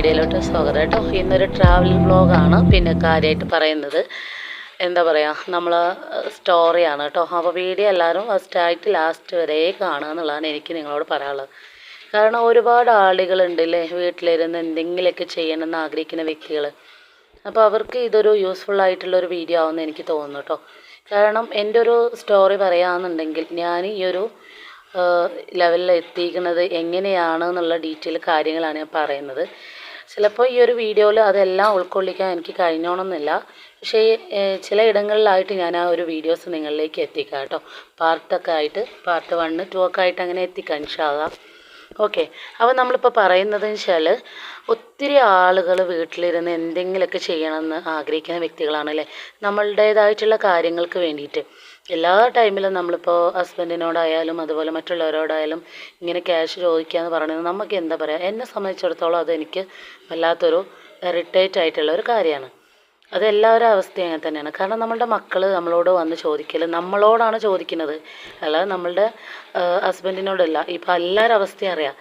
വീഡിയോയിലോട്ട് സ്വാഗതം കേട്ടോ. ഇന്നൊരു ട്രാവൽ വ്ളോഗാണ് പിന്നെ കാര്യമായിട്ട് പറയുന്നത് എന്താ പറയുക നമ്മൾ സ്റ്റോറിയാണ് കേട്ടോ. അപ്പോൾ വീഡിയോ എല്ലാവരും ഫസ്റ്റായിട്ട് ലാസ്റ്റ് വരെ കാണുക എന്നുള്ളതാണ് എനിക്ക് നിങ്ങളോട് പറയാനുള്ളത്. കാരണം ഒരുപാട് ആളുകളുണ്ട് അല്ലേ വീട്ടിലിരുന്ന് എന്തെങ്കിലുമൊക്കെ ചെയ്യണമെന്ന് ആഗ്രഹിക്കുന്ന വ്യക്തികൾ അപ്പോൾ അവർക്ക് ഇതൊരു ഒരു വീഡിയോ ആവുമെന്ന് എനിക്ക് തോന്നുന്നു കേട്ടോ. കാരണം എന്റെ ഒരു സ്റ്റോറി പറയുകയാണെന്നുണ്ടെങ്കിൽ ഞാൻ ഈ ഒരു ലെവലിൽ എത്തിക്കുന്നത് എങ്ങനെയാണ് എന്നുള്ള ഡീറ്റെയിൽ കാര്യങ്ങളാണ് ഞാൻ പറയുന്നത്. ചിലപ്പോൾ ഈ ഒരു വീഡിയോയിൽ അതെല്ലാം ഉൾക്കൊള്ളിക്കാൻ എനിക്ക് കഴിഞ്ഞോണമെന്നില്ല പക്ഷേ ചില ഇടങ്ങളിലായിട്ട് ഞാൻ ആ ഒരു വീഡിയോസ് നിങ്ങളിലേക്ക് എത്തിക്കാം കേട്ടോ പാർട്ടൊക്കെ ആയിട്ട് പാർട്ട് വണ്ണ് ടു ഒക്കെ ആയിട്ട് അങ്ങനെ എത്തിക്കാം ഇൻഷാകാം ഓക്കെ. അപ്പോൾ നമ്മളിപ്പോൾ പറയുന്നത് വെച്ചാൽ ഒത്തിരി ആളുകൾ വീട്ടിലിരുന്ന് എന്തെങ്കിലുമൊക്കെ ചെയ്യണമെന്ന് ആഗ്രഹിക്കുന്ന വ്യക്തികളാണല്ലേ നമ്മളുടേതായിട്ടുള്ള കാര്യങ്ങൾക്ക് വേണ്ടിയിട്ട്. എല്ലാ ടൈമിലും നമ്മളിപ്പോൾ ഹസ്ബൻഡിനോടായാലും അതുപോലെ മറ്റുള്ളവരോടായാലും ഇങ്ങനെ ക്യാഷ് ചോദിക്കുക എന്ന് പറയുന്നത് നമുക്ക് എന്താ പറയുക എന്നെ സംബന്ധിച്ചിടത്തോളം അതെനിക്ക് വല്ലാത്തൊരു ഇറിറ്റേറ്റ് ആയിട്ടുള്ള ഒരു കാര്യമാണ്. അത് എല്ലാവരുടെ അവസ്ഥയും അങ്ങനെ തന്നെയാണ്. കാരണം നമ്മളുടെ മക്കൾ നമ്മളോട് വന്ന് ചോദിക്കൽ നമ്മളോടാണ് ചോദിക്കുന്നത്. അല്ലാതെ നമ്മളുടെ ഹസ്ബൻഡിനോടല്ല. ഇപ്പോൾ എല്ലാവരുടെ അവസ്ഥയും അറിയാം.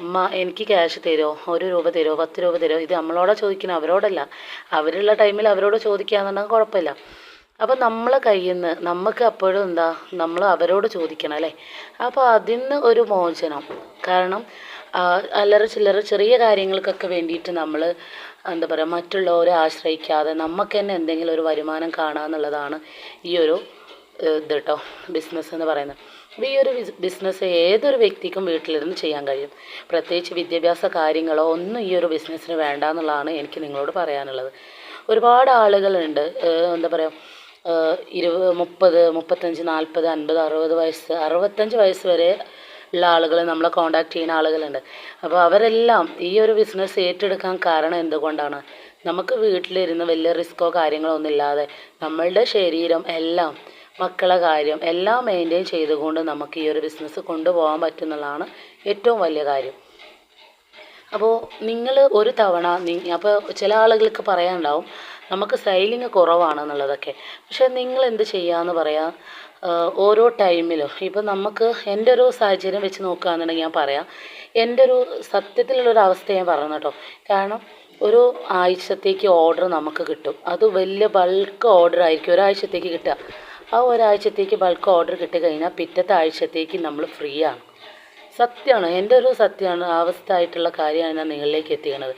അമ്മ എനിക്ക് ക്യാഷ് തരുമോ ഒരു രൂപ തരുമോ പത്ത് രൂപ തരുമോ ഇത് നമ്മളോടാണ് ചോദിക്കുന്നത് അവരോടല്ല. അവരുള്ള ടൈമിൽ അവരോട് ചോദിക്കാന്നുണ്ടെങ്കിൽ കുഴപ്പമില്ല. അപ്പോൾ നമ്മളെ കയ്യിൽ നിന്ന് നമുക്ക് അപ്പോഴും എന്താ നമ്മൾ അവരോട് ചോദിക്കണം അല്ലേ? അപ്പോൾ അതിൽ നിന്ന് ഒരു മോചനം. കാരണം അല്ലറ ചില്ലറ ചെറിയ കാര്യങ്ങൾക്കൊക്കെ വേണ്ടിയിട്ട് നമ്മൾ എന്താ പറയുക മറ്റുള്ളവരെ ആശ്രയിക്കാതെ നമുക്ക് തന്നെ എന്തെങ്കിലും ഒരു വരുമാനം കാണുക എന്നുള്ളതാണ് ഈ ഒരു ഇത് കേട്ടോ ബിസിനസ് എന്ന് പറയുന്നത്. അപ്പോൾ ഈ ഒരു ബിസിനസ് ഏതൊരു വ്യക്തിക്കും വീട്ടിലിരുന്ന് ചെയ്യാൻ കഴിയും. പ്രത്യേകിച്ച് വിദ്യാഭ്യാസ കാര്യങ്ങളോ ഒന്നും ഈ ഒരു ബിസിനസ്സിന് വേണ്ട എന്നുള്ളതാണ് എനിക്ക് നിങ്ങളോട് പറയാനുള്ളത്. ഒരുപാട് ആളുകളുണ്ട് എന്താ പറയുക ഇരുപത് മുപ്പത് മുപ്പത്തഞ്ച് നാൽപ്പത് അൻപത് അറുപത് വയസ്സ് അറുപത്തഞ്ച് വയസ്സ് വരെ ഉള്ള ആളുകൾ നമ്മളെ കോണ്ടാക്ട് ചെയ്യുന്ന ആളുകളുണ്ട്. അപ്പോൾ അവരെല്ലാം ഈ ഒരു ബിസിനസ് ഏറ്റെടുക്കാൻ കാരണം എന്തുകൊണ്ടാണ്? നമുക്ക് വീട്ടിലിരുന്ന് വലിയ റിസ്ക്കോ കാര്യങ്ങളോ ഒന്നും ഇല്ലാതെ നമ്മളുടെ ശരീരം എല്ലാം മക്കളെ കാര്യം എല്ലാം മെയിന്റെയിൻ ചെയ്തുകൊണ്ട് നമുക്ക് ഈ ഒരു ബിസിനസ് കൊണ്ടുപോകാൻ പറ്റുന്നതാണ് ഏറ്റവും വലിയ കാര്യം. അപ്പോൾ നിങ്ങൾ ഒരു തവണ അപ്പോൾ ചില ആളുകൾക്ക് പറയാനുണ്ടാവും നമുക്ക് സൈലിങ് കുറവാണെന്നുള്ളതൊക്കെ. പക്ഷേ നിങ്ങൾ എന്ത് ചെയ്യാന്ന് പറയാം? ഓരോ ടൈമിലും. ഇപ്പം നമുക്ക് എന്റെ ഒരു സാഹചര്യം വെച്ച് നോക്കുകയാണെന്നുണ്ടെങ്കിൽ ഞാൻ പറയാം. എന്റെ ഒരു സത്യത്തിലുള്ളൊരു അവസ്ഥ ഞാൻ പറഞ്ഞു കേട്ടോ. കാരണം ഒരു ആഴ്ചത്തേക്ക് ഓർഡർ നമുക്ക് കിട്ടും. അത് വലിയ ബൾക്ക് ഓർഡർ ആയിരിക്കും. ഒരാഴ്ചത്തേക്ക് കിട്ടുക. ആ ഒരാഴ്ചത്തേക്ക് ബൾക്ക് ഓർഡർ കിട്ടിക്കഴിഞ്ഞാൽ പിറ്റത്തെ ആഴ്ചത്തേക്ക് നമ്മൾ ഫ്രീ ആണ്. സത്യമാണ്. എന്റെ ഒരു സത്യമാണ്. അവസ്ഥ ആയിട്ടുള്ള കാര്യമാണ് ഞാൻ നിങ്ങളിലേക്ക് എത്തിക്കുന്നത്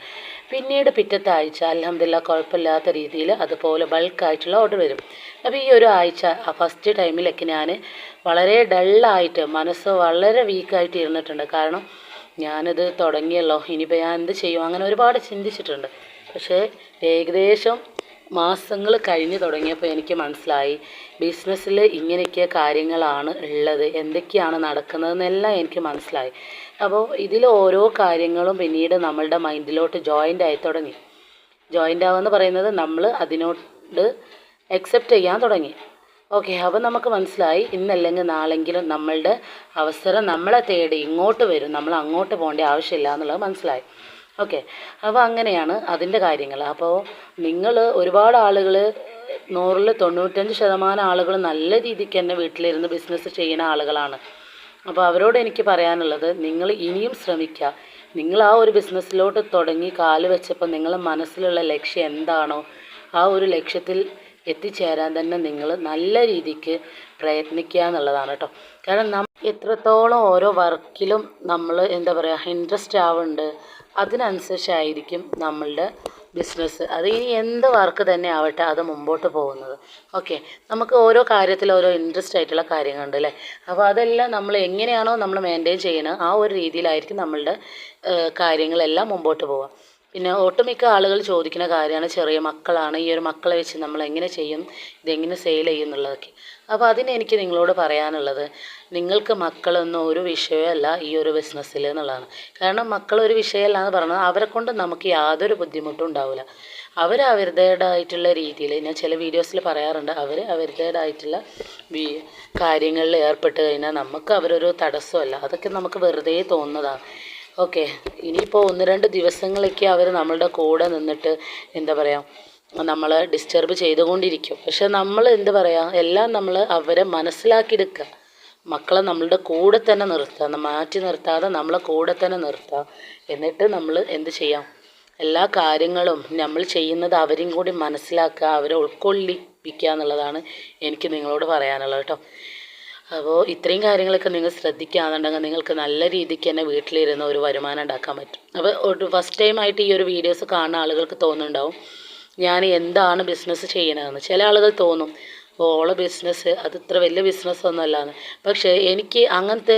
പിന്നീട് പിറ്റത്തെ ആഴ്ച അലഹമില്ല കുഴപ്പമില്ലാത്ത രീതിയിൽ അതുപോലെ ബൾക്കായിട്ടുള്ള ഓർഡർ വരും. അപ്പോൾ ഈ ഒരു ആഴ്ച ഫസ്റ്റ് ടൈമിലൊക്കെ ഞാൻ വളരെ ഡള്ളായിട്ട് മനസ്സ് വളരെ വീക്കായിട്ട് ഇരുന്നിട്ടുണ്ട്. കാരണം ഞാനിത് തുടങ്ങിയല്ലോ. ഇനിയിപ്പോൾ ഞാൻ എന്ത് ചെയ്യും? അങ്ങനെ ഒരുപാട് ചിന്തിച്ചിട്ടുണ്ട്. പക്ഷേ ഏകദേശം മാസങ്ങൾ കഴിഞ്ഞ് തുടങ്ങിയപ്പോൾ എനിക്ക് മനസ്സിലായി ബിസിനസ്സിൽ ഇങ്ങനെയൊക്കെ കാര്യങ്ങളാണ് ഉള്ളത് എന്തൊക്കെയാണ് നടക്കുന്നതെന്നെല്ലാം എനിക്ക് മനസ്സിലായി. അപ്പോൾ ഇതിൽ ഓരോ കാര്യങ്ങളും പിന്നീട് നമ്മളുടെ മൈൻഡിലോട്ട് ജോയിന്റ് ആയി തുടങ്ങി. ജോയിന്റ് ആവുമെന്ന് പറയുന്നത് നമ്മൾ അതിനോട് അക്സെപ്റ്റ് ചെയ്യാൻ തുടങ്ങി. ഓക്കെ അപ്പോൾ നമുക്ക് മനസ്സിലായി ഇന്നല്ലെങ്കിൽ നാളെങ്കിലും നമ്മളുടെ അവസരം നമ്മളെ തേടി ഇങ്ങോട്ട് വരും നമ്മൾ അങ്ങോട്ട് പോകേണ്ട ആവശ്യമില്ല എന്നുള്ളത് മനസ്സിലായി. ഓക്കെ. അപ്പോൾ അങ്ങനെയാണ് അതിന്റെ കാര്യങ്ങൾ അപ്പോൾ നിങ്ങൾ ഒരുപാട് ആളുകൾ നൂറിൽ തൊണ്ണൂറ്റഞ്ച് ശതമാനം ആളുകൾ നല്ല രീതിക്ക് തന്നെ വീട്ടിലിരുന്ന് ബിസിനസ് ചെയ്യുന്ന ആളുകളാണ്. അപ്പോൾ അവരോട് എനിക്ക് പറയാനുള്ളത് നിങ്ങൾ ഇനിയും ശ്രമിക്കുക നിങ്ങൾ ആ ഒരു ബിസിനസ്സിലോട്ട് തുടങ്ങി കാൽ വെച്ചപ്പോൾ നിങ്ങളുടെ മനസ്സിലുള്ള ലക്ഷ്യം എന്താണോ ആ ഒരു ലക്ഷ്യത്തിൽ എത്തിച്ചേരാൻ തന്നെ നിങ്ങൾ നല്ല രീതിക്ക് പ്രയത്നിക്കുക എന്നുള്ളതാണ് കേട്ടോ കാരണം നമ്മൾ എത്രത്തോളം ഓരോ വർക്കിലും നമ്മൾ എന്താ പറയുക ഇൻട്രസ്റ്റ് ആവുന്നുണ്ട്. അതിനനുസരിച്ചായിരിക്കും നമ്മളുടെ ബിസിനസ് അത് ഇനി എന്ത് വർക്ക് തന്നെ ആവട്ടെ അത് മുമ്പോട്ട് പോകുന്നത്. ഓക്കെ. നമുക്ക് ഓരോ കാര്യത്തിൽ ഓരോ ഇൻട്രസ്റ്റ് ആയിട്ടുള്ള കാര്യങ്ങളുണ്ട് അല്ലേ? അപ്പോൾ അതെല്ലാം നമ്മൾ എങ്ങനെയാണോ നമ്മൾ മെയിന്റെയിൻ ചെയ്യുന്നത് ആ ഒരു രീതിയിലായിരിക്കും നമ്മളുടെ കാര്യങ്ങളെല്ലാം മുമ്പോട്ട് പോവുക. പിന്നെ ഒട്ടുമിക്ക ആളുകൾ ചോദിക്കുന്ന കാര്യമാണ് ചെറിയ മക്കളാണ്. ഈ ഒരു മക്കളെ വെച്ച് നമ്മൾ എങ്ങനെ ചെയ്യും? ഇതെങ്ങനെ സെയിൽ ചെയ്യും എന്നുള്ളതൊക്കെ. അപ്പോൾ അതിന് എനിക്ക് നിങ്ങളോട് പറയാനുള്ളത് നിങ്ങൾക്ക് മക്കളൊന്നും ഒരു വിഷയമല്ല ഈ ഒരു ബിസിനസ്സിൽ എന്നുള്ളതാണ്. കാരണം മക്കൾ ഒരു വിഷയമല്ല എന്ന് പറഞ്ഞാൽ അവരെ കൊണ്ട് നമുക്ക് യാതൊരു ബുദ്ധിമുട്ടും ഉണ്ടാവില്ല. അവർ അവരുടേതായിട്ടുള്ള രീതിയിൽ ഞാൻ ചില വീഡിയോസിൽ പറയാറുണ്ട് അവർ അവരുടേതായിട്ടുള്ള കാര്യങ്ങളിൽ ഏർപ്പെട്ട് കഴിഞ്ഞാൽ നമുക്ക് അവരൊരു തടസ്സമല്ല. അതൊക്കെ നമുക്ക് വെറുതെ തോന്നുന്നതാണ്. ഓക്കെ. ഇനിയിപ്പോൾ ഒന്ന് രണ്ട് ദിവസങ്ങളൊക്കെ അവർ നമ്മളുടെ കൂടെ നിന്നിട്ട് എന്താ പറയുക നമ്മൾ ഡിസ്റ്റർബ് ചെയ്തുകൊണ്ടിരിക്കും. പക്ഷെ നമ്മൾ എന്താ പറയുക എല്ലാം നമ്മൾ അവരെ മനസ്സിലാക്കിയെടുക്കുക. മക്കളെ നമ്മളുടെ കൂടെ തന്നെ നിർത്തുക മാറ്റി നിർത്താതെ നമ്മളെ കൂടെ തന്നെ നിർത്തുക. എന്നിട്ട് നമ്മൾ എന്ത് ചെയ്യാം? എല്ലാ കാര്യങ്ങളും നമ്മൾ ചെയ്യുന്നത് അവരും കൂടി മനസ്സിലാക്കുക അവരെ ഉൾക്കൊള്ളിപ്പിക്കുക എന്നുള്ളതാണ് എനിക്ക് നിങ്ങളോട് പറയാനുള്ളത് കേട്ടോ. അപ്പോൾ ഇത്രയും കാര്യങ്ങളൊക്കെ നിങ്ങൾ ശ്രദ്ധിക്കുകയാണെന്നുണ്ടെങ്കിൽ നിങ്ങൾക്ക് നല്ല രീതിക്ക് തന്നെ വീട്ടിലിരുന്ന് ഒരു വരുമാനം ഉണ്ടാക്കാൻ പറ്റും. അപ്പോൾ ഫസ്റ്റ് ടൈം ആയിട്ട് ഈ ഒരു വീഡിയോസ് കാണുന്ന ആളുകൾക്ക് തോന്നുന്നുണ്ടാവും ഞാൻ എന്താണ് ബിസിനസ് ചെയ്യണതെന്ന്. ചില ആളുകൾ തോന്നും ഓളെ ബിസിനസ് അത് ഇത്ര വലിയ ബിസിനസ് ഒന്നുമല്ലാന്ന് പക്ഷേ എനിക്ക് അങ്ങനത്തെ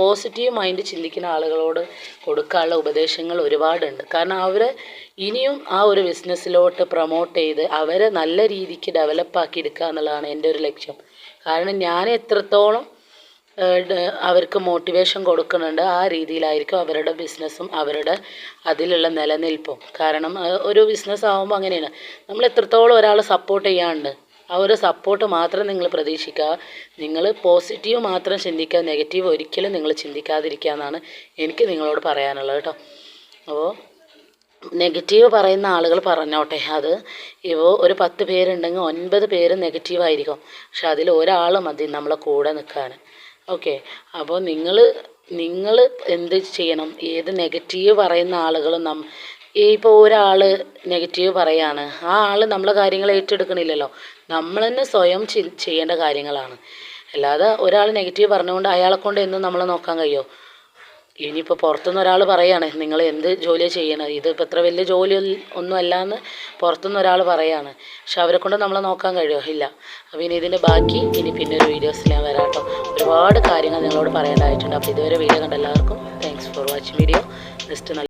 പോസിറ്റീവ് മൈൻഡ് ചിന്തിക്കുന്ന ആളുകളോട് കൊടുക്കാനുള്ള ഉപദേശങ്ങൾ ഒരുപാടുണ്ട്. കാരണം അവരെ ഇനിയും ആ ഒരു ബിസിനസ്സിലോട്ട് പ്രൊമോട്ട് ചെയ്ത് അവരെ നല്ല രീതിക്ക് ഡെവലപ്പാക്കി എടുക്കുക എന്നുള്ളതാണ് എന്റെ ഒരു ലക്ഷ്യം. കാരണം ഞാൻ എത്രത്തോളം അവർക്ക് മോട്ടിവേഷൻ കൊടുക്കുന്നുണ്ട് ആ രീതിയിലായിരിക്കും അവരുടെ ബിസിനസ്സും അവരുടെ അതിലുള്ള നിലനിൽപ്പും. കാരണം ഒരു ബിസിനസ് ആകുമ്പോൾ അങ്ങനെയാണ്. നമ്മൾ എത്രത്തോളം ഒരാൾ സപ്പോർട്ട് ചെയ്യാണ്ട് ആ ഒരു സപ്പോർട്ട് മാത്രം നിങ്ങൾ പ്രതീക്ഷിക്കുക. നിങ്ങൾ പോസിറ്റീവ് മാത്രം ചിന്തിക്കുക നെഗറ്റീവ് ഒരിക്കലും നിങ്ങൾ ചിന്തിക്കാതിരിക്കുക എന്നാണ് എനിക്ക് നിങ്ങളോട് പറയാനുള്ളത് കേട്ടോ. അപ്പോൾ നെഗറ്റീവ് പറയുന്ന ആളുകൾ പറഞ്ഞോട്ടെ. അത് ഇപ്പോൾ ഒരു പത്ത് പേരുണ്ടെങ്കിൽ ഒൻപത് പേര് നെഗറ്റീവായിരിക്കും പക്ഷെ അതിൽ ഒരാൾ മതി നമ്മളെ കൂടെ നിൽക്കാൻ. ഓക്കെ. അപ്പോൾ നിങ്ങൾ നിങ്ങൾ എന്ത് ചെയ്യണം? ഏത് നെഗറ്റീവ് പറയുന്ന ആളുകളും നം ഇപ്പോൾ ഒരാൾ നെഗറ്റീവ് പറയാണ്. ആ ആൾ നമ്മളെ കാര്യങ്ങൾ ഏറ്റെടുക്കണില്ലല്ലോ. നമ്മൾ തന്നെ സ്വയം ചെയ്യേണ്ട കാര്യങ്ങളാണ്. അല്ലാതെ ഒരാൾ നെഗറ്റീവ് പറഞ്ഞുകൊണ്ട് അയാളെ കൊണ്ട് എന്നും നമ്മളെ നോക്കാൻ കഴിയുമോ ഇനിയിപ്പോൾ പുറത്തുനിന്ന് ഒരാൾ പറയാണ് നിങ്ങൾ എന്ത് ജോലിയാണ് ചെയ്യണത്? ഇത് ഇപ്പോൾ ഇത്ര വലിയ ജോലി ഒന്നും അല്ല എന്ന് പുറത്തുനിന്ന് ഒരാൾ പറയാണ്. പക്ഷെ അവരെ കൊണ്ട് നമ്മളെ നോക്കാൻ കഴിയുമോ ഇല്ല. അപ്പോൾ ഇനി ഇതിന്റെ ബാക്കി ഇനി പിന്നെ ഒരു വീഡിയോസിൽ ഞാൻ വരാം കേട്ടോ. ഒരുപാട് കാര്യങ്ങൾ നിങ്ങളോട് പറയേണ്ടതായിട്ടുണ്ട്. അപ്പോൾ ഇതുവരെ വീഡിയോ കണ്ട എല്ലാവർക്കും thanks for watching video just